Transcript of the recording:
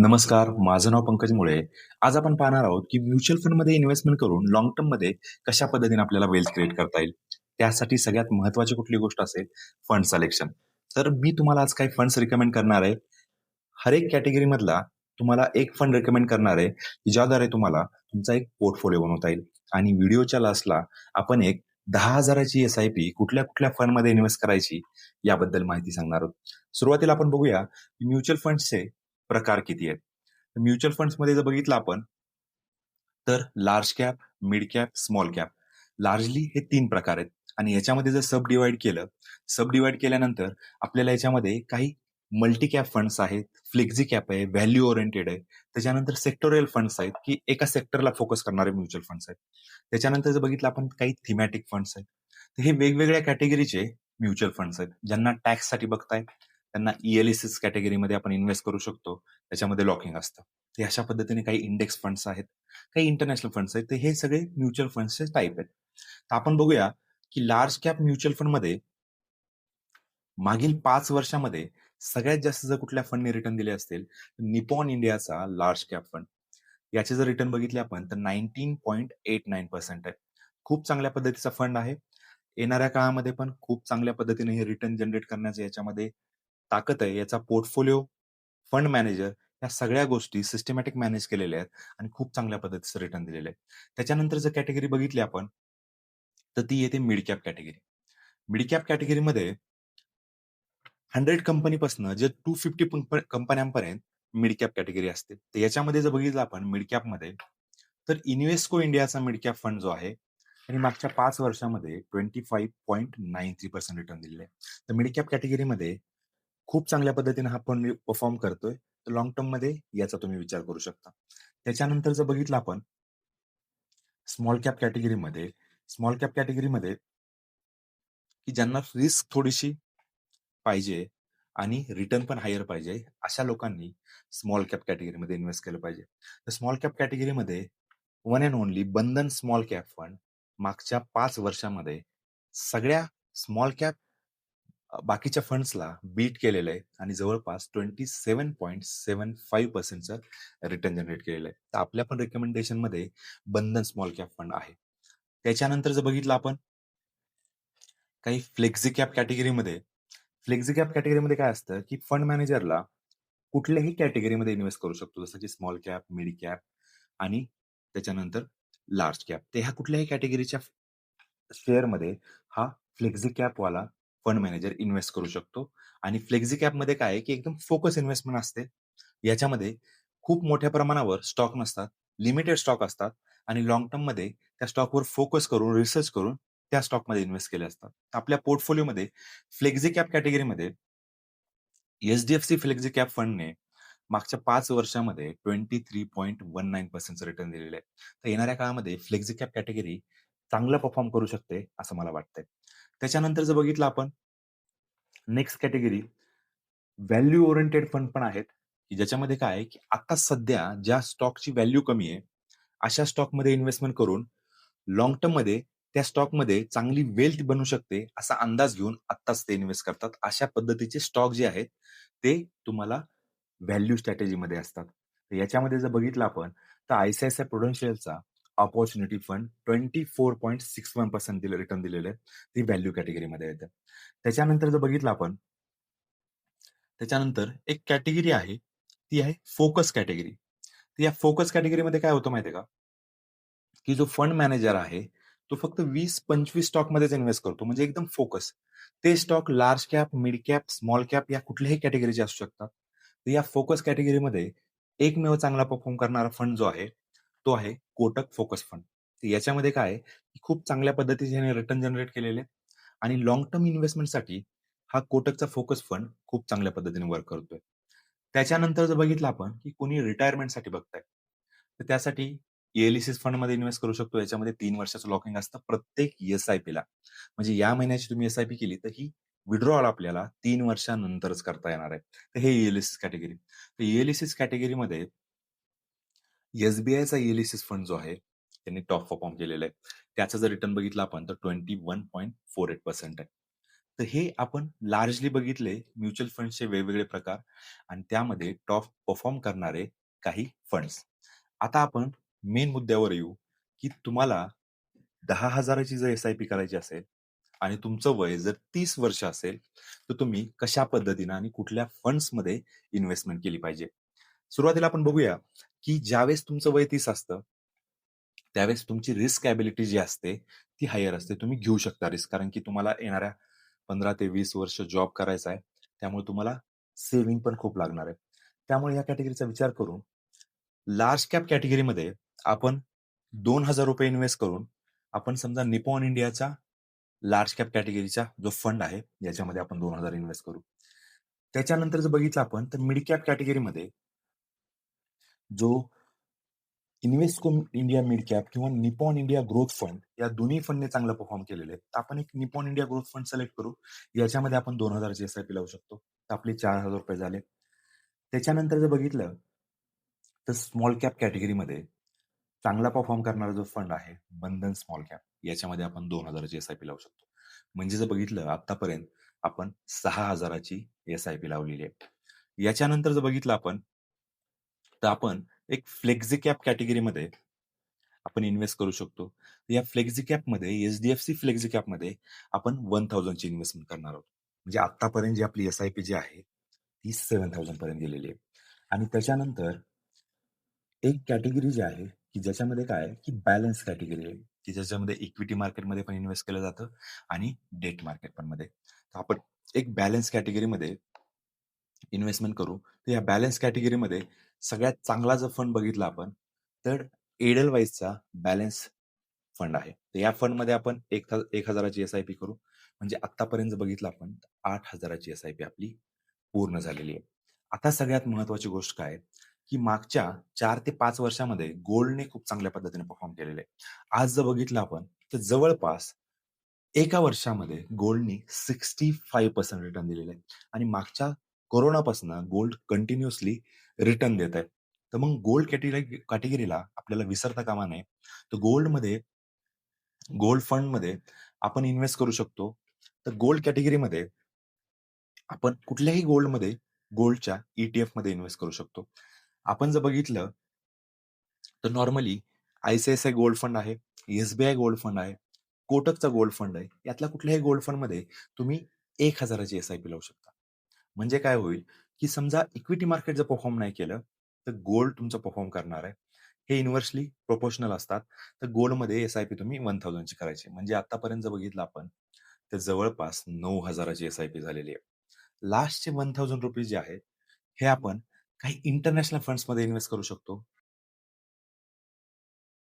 नमस्कार, माझं नाव पंकज मुळे. आज आपण पाहणार आहोत, की म्युच्युअल फंडमध्ये इन्व्हेस्टमेंट करून लाँग टर्ममध्ये कशा पद्धतीने आपल्याला वेल्थ क्रिएट करता येईल. त्यासाठी सगळ्यात महत्त्वाची कुठली गोष्ट असेल, फंड सिलेक्शन. तर मी तुम्हाला आज काही फंड्स रिकमेंड करणार आहे. हर एक कॅटेगरीमधला तुम्हाला एक फंड रिकमेंड करणार आहे, की ज्याद्वारे तुम्हाला तुमचा एक पोर्टफोलिओ बनवता येईल. आणि व्हिडिओच्या लास्टला आपण एक दहा हजाराची एस-आय-पी कुठल्या-कुठल्या फंडमध्ये इन्व्हेस्ट करायची याबद्दल माहिती सांगणार आहोत. सुरुवातीला आपण बघूया, म्युच्युअल फंडचे प्रकार किती आहेत. म्युच्युअल फंड्समध्ये जर बघितलं आपण तर large cap, mid cap, small cap. Largely हे तीन प्रकार आहेत आणि याच्यामध्ये जर सब डिवाइड केलं, सब डिवाइड केल्यानंतर आपल्याला याच्यामध्ये काही मल्टी कॅप फंड्स आहेत, फ्लेक्झी कॅप आहे, व्हॅल्यू ओरिएंटेड आहे. त्याच्यानंतर सेक्टोरियल फंड्स आहेत, की एका सेक्टरला फोकस करणारे म्युच्युअल फंड्स आहेत. त्याच्यानंतर जर बघितलं आपण काही थीमॅटिक फंड्स आहेत. तर हे वेगवेगळ्या कॅटेगरीचे म्युच्युअल फंड्स आहेत. ज्यांना टॅक्ससाठी बघताय, त्यांना ईएलएसीस कॅटेगरीमध्ये आपण इन्व्हेस्ट करू शकतो. त्याच्यामध्ये लॉकिंग असतं. ते अशा पद्धतीने काही इंडेक्स फंड्स आहेत, काही इंटरनॅशनल फंड्स आहेत. तर हे सगळे म्युच्युअल फंड्सचे टाइप आहेत. तर आपण बघूया, की लार्ज कॅप म्युच्युअल फंडमध्ये मागील पाच वर्षामध्ये सगळ्यात जास्त जर कुठल्या फंडने रिटर्न दिले असतील, निपॉन इंडियाचा लार्ज कॅप फंड. याचे जर रिटर्न बघितले आपण तर 19.89% आहे. खूप चांगल्या पद्धतीचा फंड आहे. येणाऱ्या काळामध्ये पण खूप चांगल्या पद्धतीने हे रिटर्न जनरेट करण्याचं याच्यामध्ये ताकद आहे. याचा पोर्टफोलिओ, फंड मॅनेजर या सगळ्या गोष्टी सिस्टमॅटिक मॅनेज केलेल्या आहेत आणि खूप चांगल्या पद्धतीचं रिटर्न दिलेलं आहे. त्याच्यानंतर जर कॅटेगरी बघितली आपण तर ती येते mid cap category. Mid cap कॅटेगरीमध्ये 100 कंपनीपासून जे टू फिफ्टी कंपन्यांपर्यंत मिड कॅप कॅटेगरी असते. तर याच्यामध्ये जर बघितलं आपण मिड कॅपमध्ये तर इन्व्हेस्को इंडियाचा मिड कॅप फंड जो आहे आणि मागच्या पाच वर्षामध्ये 25.93% रिटर्न दिलेलं आहे. तर मिड कॅप कॅटेगरीमध्ये खूप चांगल्या पद्धतीने हा फंड परफॉर्म करतोय. तर लाँग टर्ममध्ये याचा तुम्ही विचार करू शकता. त्याच्यानंतर जर बघितलं आपण स्मॉल कॅप कॅटेगरीमध्ये, स्मॉल कॅप कॅटेगरीमध्ये की ज्यांना रिस्क थोडीशी पाहिजे आणि रिटर्न पण हायर पाहिजे, अशा लोकांनी स्मॉल कॅप कॅटेगरीमध्ये इन्व्हेस्ट केलं पाहिजे. तर स्मॉल कॅप कॅटेगरीमध्ये one and only Bandhan small cap fund मागच्या पाच वर्षामध्ये सगळ्या स्मॉल कॅप अ, बाकीच्या फंड्सला बीट केलेलं आहे आणि जवळपास 27.75% चं रिटर्न जनरेट केलेलं आहे. तर आपल्या पण रिकमेंडेशनमध्ये बंधन स्मॉल कॅप फंड आहे. त्याच्यानंतर जर बघितलं आपण काही फ्लेक्झी कॅप कॅटेगरीमध्ये फ्लेक्झी कॅप कॅटेगरीमध्ये काय असतं, की फंड मॅनेजरला कुठल्याही कॅटेगरीमध्ये इन्व्हेस्ट करू शकतो. जसं की स्मॉल कॅप, मिड कॅप आणि त्याच्यानंतर लार्ज कॅप. तर ह्या कुठल्याही कॅटेगरीच्या शेअरमध्ये हा फ्लेक्झी कॅपवाला फंड मॅनेजर इन्व्हेस्ट करू शकतो आणि फ्लेक्झी कॅपमध्ये काय आहे, की एकदम फोकस इन्व्हेस्टमेंट असते. याच्यामध्ये खूप मोठ्या प्रमाणावर स्टॉक नसतात, लिमिटेड स्टॉक असतात आणि लॉंग टर्ममध्ये त्या स्टॉकवर फोकस करून, रिसर्च करून त्या स्टॉकमध्ये इन्व्हेस्ट केले असतात. आपल्या पोर्टफोलिओमध्ये फ्लेक्झी कॅप कॅटेगरीमध्ये एच-डी-एफ-सी फ्लेक्झी कॅप फंडने मागच्या पाच वर्षामध्ये twenty three point one nine पर्सेंटचं return दिलेलं आहे. तर येणाऱ्या काळामध्ये फ्लेक्झी कॅप कॅटेगरी चांगलं परफॉर्म करू शकते, असं मला वाटतंय. त्याच्यानंतर जर बघितलं आपण next category value oriented fund पण आहेत, की ज्याच्यामध्ये काय आहे, की आता सध्या ज्या स्टॉकची व्हॅल्यू कमी आहे, अशा स्टॉकमध्ये इन्व्हेस्टमेंट करून लाँग टर्ममध्ये त्या स्टॉकमध्ये चांगली वेल्थ बनू शकते, असा अंदाज घेऊन आत्ताच ते इन्व्हेस्ट करतात. अशा पद्धतीचे स्टॉक जे आहेत, ते तुम्हाला व्हॅल्यू स्ट्रॅटेजीमध्ये असतात. याच्यामध्ये जर बघितलं आपण तर आय-सी-आय-सी-आय प्रुडेन्शियलचा अपॉर्च्युनिटी फंड 24.61% दिलं रिटर्न दिलेले ती व्हॅल्यू कॅटेगरीमध्ये येते त्याच्यानंतर जर बघितलं आपण त्याच्यानंतर एक कॅटेगरी आहे, ती आहे फोकस कॅटेगरी. तर या फोकस कॅटेगरीमध्ये काय होतं माहिती आहे का? की जो फंड मॅनेजर आहे, तो फक्त 20-25 स्टॉकमध्येच इन्व्हेस्ट करतो. म्हणजे एकदम फोकस. ते stock large cap, mid cap, small cap या कुठल्याही कॅटेगरीचे असू शकतात. तर या फोकस कॅटेगरीमध्ये एकमेव चांगला परफॉर्म करणारा फंड जो आहे, तो आहे कोटक फोकस फंड. याच्यामध्ये काय आहे, की खूप चांगल्या पद्धतीने रिटर्न जनरेट केलेले आणि लॉंग टर्म इन्व्हेस्टमेंटसाठी हा कोटकचा फोकस फंड खूप चांगल्या पद्धतीने वर्क करतोय. त्याच्यानंतर जर बघितलं आपण, की कोणी रिटायरमेंटसाठी बघताय, तर त्यासाठी एलिसिस फंडमध्ये इन्व्हेस्ट करू शकतो. याच्यामध्ये तीन वर्षाचं लॉकिंग असतं प्रत्येक एस-आय-पीला. म्हणजे या महिन्याची तुम्ही एस-आय-पी केली, तर ही विड्रॉल आपल्याला तीन वर्षानंतरच करता येणार आहे. तर हे एलिसिस कॅटेगरी. तर एलिसिस कॅटेगरीमध्ये एस-बी-आयचा फंड जो आहे, त्यांनी टॉप परफॉर्म केलेला आहे. त्याचा जर रिटर्न बघितला आपण तर 21.48% आहे. तर हे आपण लार्जली बघितले म्युच्युअल फंडचे वेगवेगळे प्रकार आणि त्यामध्ये टॉप परफॉर्म करणारे काही फंड्स. आता आपण मेन मुद्द्यावर येऊ, की तुम्हाला दहा हजाराची जर एस-आय-पी करायची असेल आणि तुमचं वय जर तीस वर्ष असेल, तर तुम्ही कशा पद्धतीनं आणि कुठल्या फंड्समध्ये इन्व्हेस्टमेंट केली पाहिजे. सुरुवातीला आपण बघूया, की ज्यावेळेस तुमचं वय तीस असतं त्यावेळेस तुमची रिस्क ॲबिलिटी जी असते, ती हायर असते. तुम्ही घेऊ शकता रिस्क कारण की तुम्हाला येणाऱ्या 15 ते वीस वर्ष जॉब करायचा आहे. त्यामुळे तुम्हाला सेव्हिंग पण खूप लागणार आहे. त्यामुळे या कॅटेगरीचा विचार करून लार्ज कॅप कॅटेगरीमध्ये आपण ₹2,000 इन्व्हेस्ट करून आपण समजा निपॉन इंडियाचा लार्ज कॅप कॅटेगरीचा जो फंड आहे, याच्यामध्ये आपण दोन हजार इन्व्हेस्ट करू. त्याच्यानंतर जर बघितलं आपण तर मिड कॅप कॅटेगरीमध्ये जो इन्व्हेस्टको इंडिया मिड कॅप किंवा निपॉन इंडिया ग्रोथ फंड या दोन्ही फंडने चांगला परफॉर्म केलेले आहेत. तर आपण एक Nippon India growth fund select करू. याच्यामध्ये आपण दोन हजारची एस-आय-पी लावू शकतो. तर आपले ₹4,000 झाले. त्याच्यानंतर जर बघितलं तर स्मॉल कॅप कॅटेगरीमध्ये चांगला परफॉर्म करणारा जो फंड आहे, बंधन स्मॉल कॅप याच्यामध्ये आपण 2,000 ची एस-आय-पी लावू शकतो. म्हणजे जर बघितलं आतापर्यंत आपण सहा हजाराची एस-आय-पी लावलेली आहे. याच्यानंतर जर बघितलं आपण तर आपण एक फ्लेक्झी कॅप कॅटेगरीमध्ये आपण इन्व्हेस्ट करू शकतो. या फ्लेक्झी कॅपमध्ये एच-डी-एफ-सी फ्लेक्झी कॅपमध्ये आपण वन थाउजंडची इन्व्हेस्टमेंट करणार आहोत. म्हणजे आत्तापर्यंत जी आपली एस-आय-पी जी आहे, ती 7,000 पर्यंत गेलेली आहे. आणि त्याच्यानंतर एक कॅटेगरी जी आहे, की ज्याच्यामध्ये काय आहे, की बॅलन्स कॅटेगरी आहे, की ज्याच्यामध्ये इक्विटी मार्केटमध्ये पण इन्व्हेस्ट केलं जातं आणि डेट मार्केट पण मध्ये. तर आपण एक बॅलन्स कॅटेगरीमध्ये इन्व्हेस्टमेंट करू. तर या बॅलन्स कॅटेगरीमध्ये सगळ्यात चांगला जर फंड बघितला आपण, तर एडलवाइसचा बॅलन्स फंड आहे. तर या फंडमध्ये आपण एक एक हजाराची एस-आय-पी करू. म्हणजे आत्तापर्यंत बघितलं आपण आठ हजाराची एस-आय-पी आपली पूर्ण झालेली आहे. आता सगळ्यात महत्वाची गोष्ट काय की मागच्या चार ते पाच वर्षामध्ये गोल्डने खूप चांगल्या पद्धतीने परफॉर्म केलेले आहे. आज जर बघितलं आपण तर जवळपास एका वर्षामध्ये गोल्डनी 65% रिटर्न दिलेलं आहे आणि मागच्या कोरोनापासून गोल्ड कंटिन्युअसली रिटर्न देत आहे. तर मग गोल्ड कॅटेगरी कॅटेगरीला आपल्याला विसरता कामा नये. तर गोल्डमध्ये गोल्ड फंडमध्ये आपण इन्व्हेस्ट करू शकतो. तर गोल्ड कॅटेगरीमध्ये आपण कुठल्याही गोल्डमध्ये गोल्डच्या ईटीएफमध्ये इन्व्हेस्ट करू शकतो. आपण जर बघितलं तर नॉर्मली आयसीआयसीआय गोल्ड फंड आहे, एस-बी-आय गोल्ड फंड आहे, कोटकचा गोल्ड फंड आहे. यातल्या कुठल्याही गोल्ड फंडमध्ये तुम्ही एक हजाराची एस-आय-पी लावू शकता. म्हणजे काय होईल, की समजा इक्विटी मार्केट जर परफॉर्म नाही केलं, तर गोल्ड तुमचं परफॉर्म करणार आहे. हे इन्व्हर्सली प्रोपोर्शनल असतात. तर गोल्डमध्ये एस-आय-पी तुम्ही 1,000 ची करायची. म्हणजे आतापर्यंत जर बघितलं आपण, तर जवळपास नऊ हजाराची एस-आय-पी झालेली आहे. लास्टचे ₹1,000 जे आहे हे आपण काही इंटरनॅशनल फंड्समध्ये इन्व्हेस्ट करू शकतो.